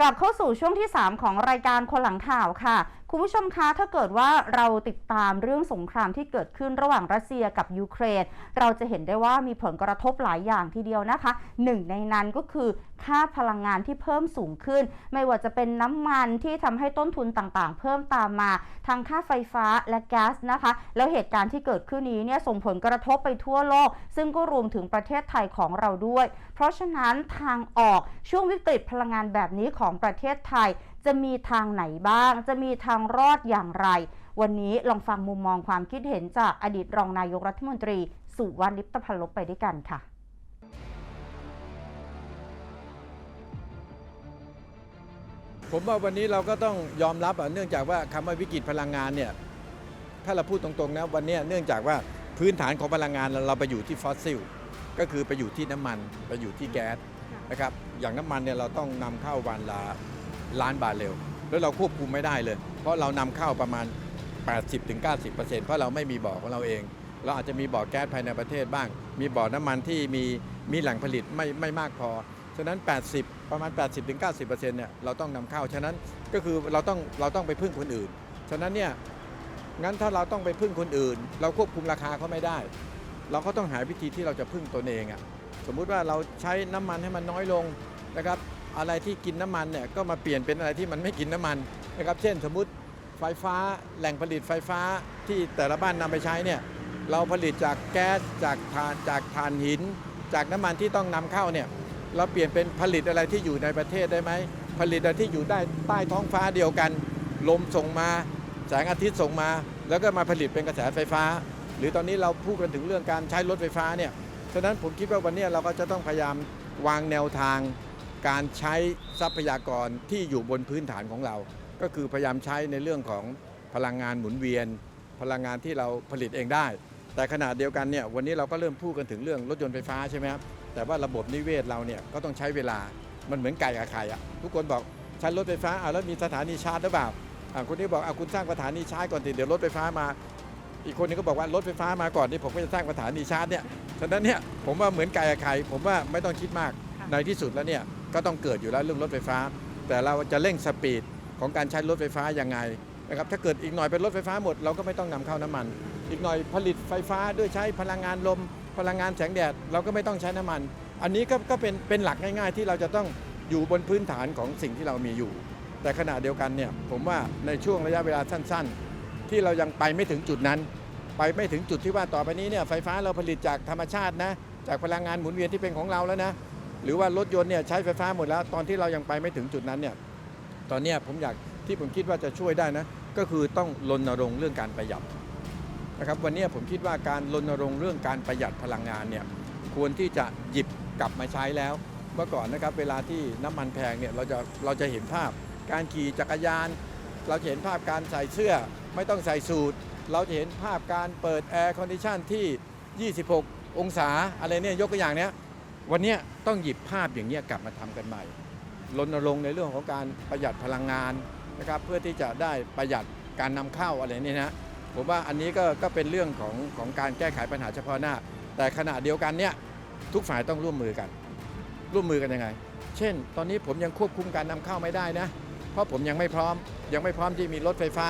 กลับเข้าสู่ช่วงที่ 3 ของรายการคนหลังข่าวค่ะ คุณผู้ชมคะถ้าเกิดว่าเราติดตามเรื่องสงครามที่เกิดขึ้นระหว่างรัสเซียกับยูเครน เราจะเห็นได้ว่ามีผลกระทบหลายอย่างทีเดียวนะคะ หนึ่งในนั้นก็คือค่าพลังงานที่เพิ่มสูงขึ้น ไม่ว่าจะเป็นน้ำมันที่ทำให้ต้นทุนต่างๆ เพิ่มตามมาทางค่าไฟฟ้าและแก๊สนะคะ แล้วเหตุการณ์ที่เกิดขึ้นนี้เนี่ยส่งผลกระทบไปทั่วโลก ซึ่งก็รวมถึงประเทศไทยของเราด้วย เพราะฉะนั้นทางออกช่วงวิกฤตพลังงานแบบนี้ของของประเทศไทย จะมีทางไหนบ้าง จะมีทางรอดอย่างไร วันนี้ลองฟังมุมมองความคิดเห็นจากอดีตรองนายกรัฐมนตรีสุวรรณลิปตพันลบไปด้วยกันค่ะผมว่าวันนี้เราก็ต้องยอมรับเนื่องจากว่าคำว่าวิกฤตพลังงานเนี่ยถ้าเราพูดตรงๆนะวันนี้เนื่องจากว่าพื้นฐานของพลังงานเราเราไปอยู่ที่ฟอสซิลก็คือไปอยู่ที่น้ำมันไปอยู่ที่แก๊ส นะครับอย่างน้ำมันเนี่ยเราต้องนำเข้าวันละล้านบาทเร็ว แล้วเราควบคุมไม่ได้เลย เพราะเรานำเข้าประมาณ 80-90%เพราะเราไม่มีบ่อของเราเอง เราอาจจะมีบ่อแก๊สภายในประเทศบ้าง มีบ่อน้ำมันที่มีมีแหล่งผลิตไม่ไม่มากพอฉะนั้น 80 ประมาณ 80-90%เนี่ยเราต้องนำเข้า ฉะนั้นก็คือเราต้องเราต้องไปพึ่งคนอื่น ฉะนั้นเนี่ยงั้นถ้าเราต้องไปพึ่งคนอื่น เราควบคุมราคาเขาไม่ได้ เราก็ต้องหาวิธีที่เราจะพึ่งตนเองอะ สมมุติว่าเราใช้น้ำมันให้มันน้อยลงนะครับอะไรที่กินน้ำมันเนี่ยก็มาเปลี่ยนเป็นอะไรที่มันไม่กินน้ำมันนะครับเช่นสมมุติไฟฟ้าแหล่งผลิตไฟฟ้าที่แต่ละบ้านนำไปใช้เนี่ยเราผลิตจากแก๊สจากถ่านจากถ่านหิน จากน้ำมันที่ต้องนำเข้าเนี่ยเราเปลี่ยนเป็นผลิตอะไรที่อยู่ในประเทศได้ไหมผลิตอะไรที่อยู่ได้ใต้ท้องฟ้าเดียวกัน ลมส่งมาแสงอาทิตย์ส่งมา แล้วก็มาผลิตเป็นกระแสไฟฟ้า หรือตอนนี้เราพูดกันถึงเรื่องการใช้รถไฟฟ้าเนี่ย ฉะนั้นผมคิดว่าวันนี้เราก็จะต้องพยายามวางแนวทางการใช้ทรัพยากรที่อยู่บนพื้นฐานของเรา ก็คือพยายามใช้ในเรื่องของพลังงานหมุนเวียน พลังงานที่เราผลิตเองได้ แต่ขณะเดียวกันเนี่ยวันนี้เราก็เริ่มพูดกันถึงเรื่องรถยนต์ไฟฟ้าใช่ไหมครับแต่ว่าระบบนิเวศเราเนี่ยก็ต้องใช้เวลามันเหมือนไก่กับไข่อะทุกคนบอกใช้รถไฟฟ้าเอะแล้วมีสถานีชาร์จหรือเปล่าคนนี้บอกเอะคุณสร้างสถานีชาร์จก่อนสิเดี๋ยวรถไฟฟ้ามา อีกคนนึงก็บอกว่ารถไฟฟ้ามาก่อนนี่ผมก็จะสร้างสถานีชาร์จเนี่ย ฉะนั้นเนี่ยผมว่าเหมือนไก่กับไข่ผมว่าไม่ต้องคิดมากค่ะในที่สุดแล้วเนี่ยก็ต้องเกิดอยู่แล้วเรื่องรถไฟฟ้า แต่เราจะเร่งสปีดของการใช้รถไฟฟ้ายังไงนะครับถ้าเกิดอีกหน่อยเป็นรถไฟฟ้าหมดเราก็ไม่ต้องนำเข้าน้ำมัน อีกหน่อยผลิตไฟฟ้าด้วยใช้พลังงานลม พลังงานแสงแดดเราก็ไม่ต้องใช้น้ำมัน อันนี้ก็ก็เป็นเป็นหลักง่าย ๆ ที่เราจะต้องอยู่บนพื้นฐานของสิ่งที่เรามีอยู่ แต่ขณะเดียวกันเนี่ยผมว่าในช่วงระยะเวลาสั้น ๆ ที่เรายังไปไม่ถึงจุดนั้น ไปไม่ถึงจุดที่ว่าต่อไปนี้เนี่ยไฟฟ้าเราผลิตจากธรรมชาตินะ จากพลังงานหมุนเวียนที่เป็นของเราแล้วนะ หรือว่ารถยนต์เนี่ยใช้ไฟฟ้าหมดแล้ว ตอนที่เรายังไปไม่ถึงจุดนั้นเนี่ยตอนนี้ผมอยากที่ผมคิดว่าจะช่วยได้นะ ก็คือต้องรณรงค์เรื่องการประหยัดนะครับวันนี้ผมคิดว่าการรณรงค์เรื่องการประหยัดพลังงานเนี่ยควรที่จะหยิบกลับมาใช้แล้ว เมื่อก่อนนะครับเวลาที่น้ำมันแพงเนี่ยเราจะเราจะเห็นภาพการขี่จักรยาน เราจะเห็นภาพการใส่เสื้อ ไม่ต้องใส่สูทเราจะเห็นภาพการเปิดแอร์คอนดิชันที่ 26 องศาอะไรเนี่ยยกตัวอย่างเนี้ยวันเนี้ยต้องหยิบภาพอย่างเงี้ยกลับมาทำกันใหม่รณรงค์ในเรื่องของการประหยัดพลังงานนะครับเพื่อที่จะได้ประหยัดการนำเข้าอะไรเนี่ยนะผมว่าอันนี้ก็ก็เป็นเรื่องของของการแก้ไขปัญหาเฉพาะหน้า แต่ขณะเดียวกันเนี่ยทุกฝ่ายต้องร่วมมือกัน ร่วมมือกันยังไง เช่น ตอนนี้ผมยังควบคุมการนำเข้าไม่ได้นะ เพราะผมยังไม่พร้อม ยังไม่พร้อมที่มีรถไฟฟ้า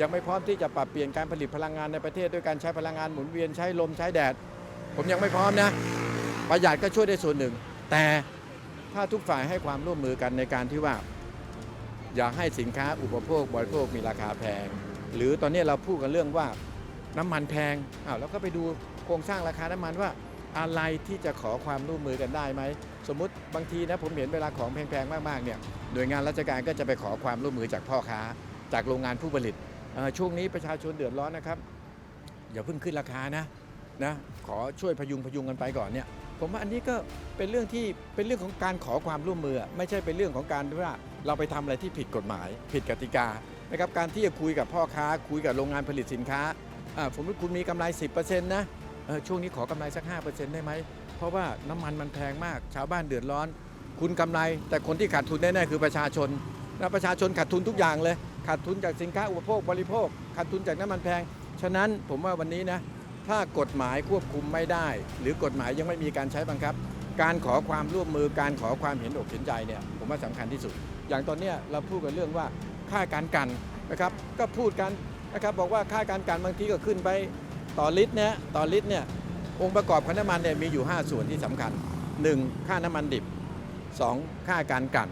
ยังไม่พร้อมที่จะปรับเปลี่ยนการผลิตพลังงานในประเทศด้วยการใช้พลังงานหมุนเวียนใช้ลมใช้แดด ผมยังไม่พร้อมนะประหยัดก็ช่วยได้ส่วนหนึ่ง แต่ถ้าทุกฝ่ายให้ความร่วมมือกันในการที่ว่า อย่าให้สินค้าอุปโภคบริโภคมีราคาแพง หรือตอนนี้เราพูดกันเรื่องว่าน้ำมันแพงอ้าวแล้วก็ไปดูโครงสร้างราคาน้ำมันว่าอะไรที่จะขอความร่วมมือกันได้ไหม สมมติบางทีนะผมเห็นเวลาของแพงๆ มากๆเนี่ยหน่วยงานราชการก็จะไปขอความร่วมมือจากพ่อค้า จากโรงงานผู้ผลิต ช่วงนี้ประชาชนเดือดร้อนนะครับ อย่าเพิ่งขึ้นราคานะนะขอช่วยพยุงพยุงกันไปก่อนเนี่ยผมว่าอันนี้ก็เป็นเรื่องที่เป็นเรื่องของการขอความร่วมมือ ไม่ใช่เป็นเรื่องของการว่าเราไปทำอะไรที่ผิดกฎหมาย ผิดกติกานะครับการที่จะคุยกับพ่อค้า คุยกับโรงงานผลิตสินค้าอ่าสมมติคุณมีกำไร 10%นะช่วงนี้ขอกำไรสัก 5%ได้ไหม เพราะว่าน้ำมันมันแพงมาก ชาวบ้านเดือดร้อน คุณกำไร แต่คนที่ขาดทุนแน่ๆคือประชาชนนะประชาชนขาดทุนทุกอย่างเลย ขาดทุนจากสินค้าอุปโภคบริโภค ขาดทุนจากน้ำมันแพง ฉะนั้นผมว่าวันนี้นะถ้ากฎหมายควบคุมไม่ได้ หรือกฎหมายยังไม่มีการใช้บังคับ การขอความร่วมมือการขอความเห็นอกเห็นใจเนี่ยผมว่าสำคัญที่สุด อย่างตอนนี้เราพูดกันเรื่องว่าค่าการกันนะครับก็พูดกันนะครับบอกว่าค่าการกันบางทีก็ขึ้นไปต่อลิตรเนี่ยต่อลิตรเนี่ยองค์ประกอบของน้ำมันเนี่ยมีอยู่ 5 ส่วนที่สำคัญ 1. ค่าน้ำมันดิบ 2. ค่าการกัน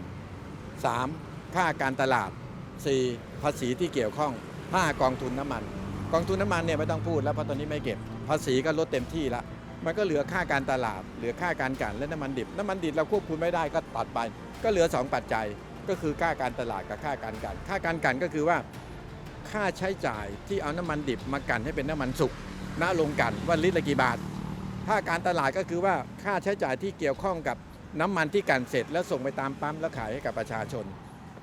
3. ค่าการตลาด 4. ภาษีที่เกี่ยวข้อง 5. กองทุนน้ำมัน กองทุนน้ำมันเนี่ยไม่ต้องพูดแล้วเพราะตอนนี้ไม่เก็บ ภาษีก็ลดเต็มที่ละมันก็เหลือค่าการตลาด เหลือค่าการกันและน้ำมันดิบ น้ำมันดิบเราควบคุมไม่ได้ก็ตัดไป ก็เหลือ 2 ปัจจัยก็คือค่าการตลาดกับค่าการกัน ค่าการกันก็คือว่าค่าใช้จ่ายที่เอาน้ำมันดิบมากันให้เป็นน้ำมันสุกณโรงกันว่าลิตรละกี่บาท ค่าการตลาดก็คือว่าค่าใช้จ่ายที่เกี่ยวข้องกับน้ำมันที่กันเสร็จแล้วส่งไปตามปั๊มแล้วขายให้กับประชาชน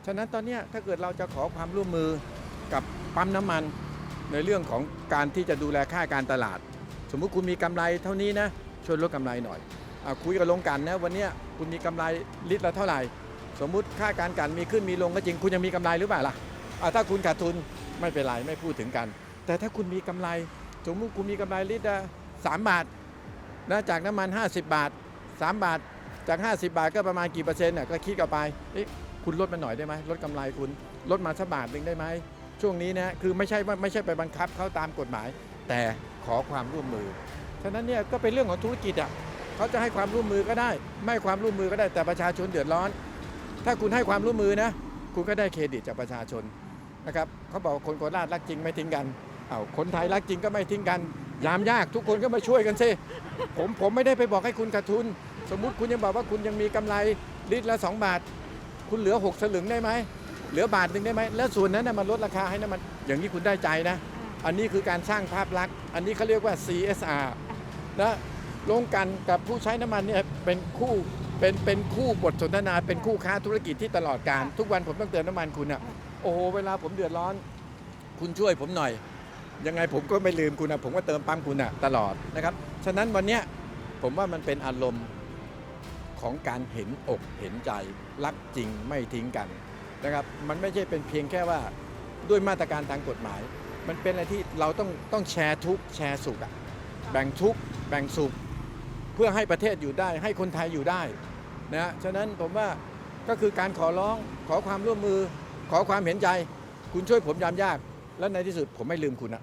ฉะนั้นตอนนี้ถ้าเกิดเราจะขอความร่วมมือกับปั๊มน้ำมันในเรื่องของการที่จะดูแลค่าการตลาด สมมุติคุณมีกำไรเท่านี้นะช่วยลดกำไรหน่อยอคุยกับโรงกันนะวันนี้คุณมีกำไรลิตรละเท่าไหร่ สมมุติค่าการกันมีขึ้นมีลงก็จริงคุณยังมีกำไรหรือเปล่าล่ะถ้าคุณขาดทุนไม่เป็นไรไม่พูดถึงกัน แต่ถ้าคุณมีกำไร สมมุติคุณมีกำไรลิตรละสามบาทนะจากน้ำมัน 50 บาท 3 บาทจาก 50 บาทก็ประมาณกี่เปอร์เซ็นต์น่ะก็คิดกันไป คุณลดมาหน่อยได้ไหมลดกำไรคุณลดมาสักบาทหนึ่งได้ไหมช่วงนี้นะคือไม่ใช่ว่าไม่ใช่ไปบังคับเขาตามกฎหมาย แต่ขอความร่วมมือฉะนั้นเนี่ยก็เป็นเรื่องของธุรกิจอะเขาจะให้ความร่วมมือก็ได้ ไม่ให้ความร่วมมือก็ได้แต่ประชาชนเดือดร้อน ถ้าคุณให้ความร่วมมือนะ คุณก็ได้เครดิตจากประชาชนนะครับเขาบอกคนโคราชรักจริงไม่ทิ้งกันเอาวคนไทยรักจริงก็ไม่ทิ้งกันยามยากทุกคนก็มาช่วยกันสิผมผมไม่ได้ไปบอกให้คุณขาดทุน สมมุติคุณยังบอกว่าคุณยังมีกำไรลิตรละ 2 บาท คุณเหลือ 6 สลึงได้ไหมเหลือบาทหนึ่งได้ไหมแล้วส่วนนั้นนะมันลดราคาให้น้ำมันอย่างนี้คุณได้ใจนะ อันนี้คือการสร้างภาพลักษณ์อันนี้เขาเรียกว่า CSR นะโรงกลันกับผู้ใช้น้ำมันเนี่ยเป็นคู่เป็นเป็นคู่บทสนทนาเป็นคู่ค้าธุรกิจที่ตลอดการ ทุกวันผมต้องเติมน้ำมันคุณอะโอ้โหเวลาผมเดือดร้อน คุณช่วยผมหน่อย ยังไงผมก็ไม่ลืมคุณนะผมก็เติมปั๊มคุณอะตลอดนะครับฉะนั้นวันเนี้ยผมว่ามันเป็นอารมณ์ ของการเห็นอกเห็นใจ รักจริงไม่ทิ้งกันนะครับมันไม่ใช่เป็นเพียงแค่ว่าด้วยมาตรการทางกฎหมาย มันเป็นอะไรที่เราต้องต้องแชร์ทุกแชร์สุขอะแบ่งทุกแบ่งสุขเพื่อให้ประเทศอยู่ได้ ให้คนไทยอยู่ได้นะฮะฉะนั้นผมว่าก็คือการขอร้องขอความร่วมมือ ขอความเห็นใจ คุณช่วยผมยามยาก และในที่สุดผมไม่ลืมคุณอะ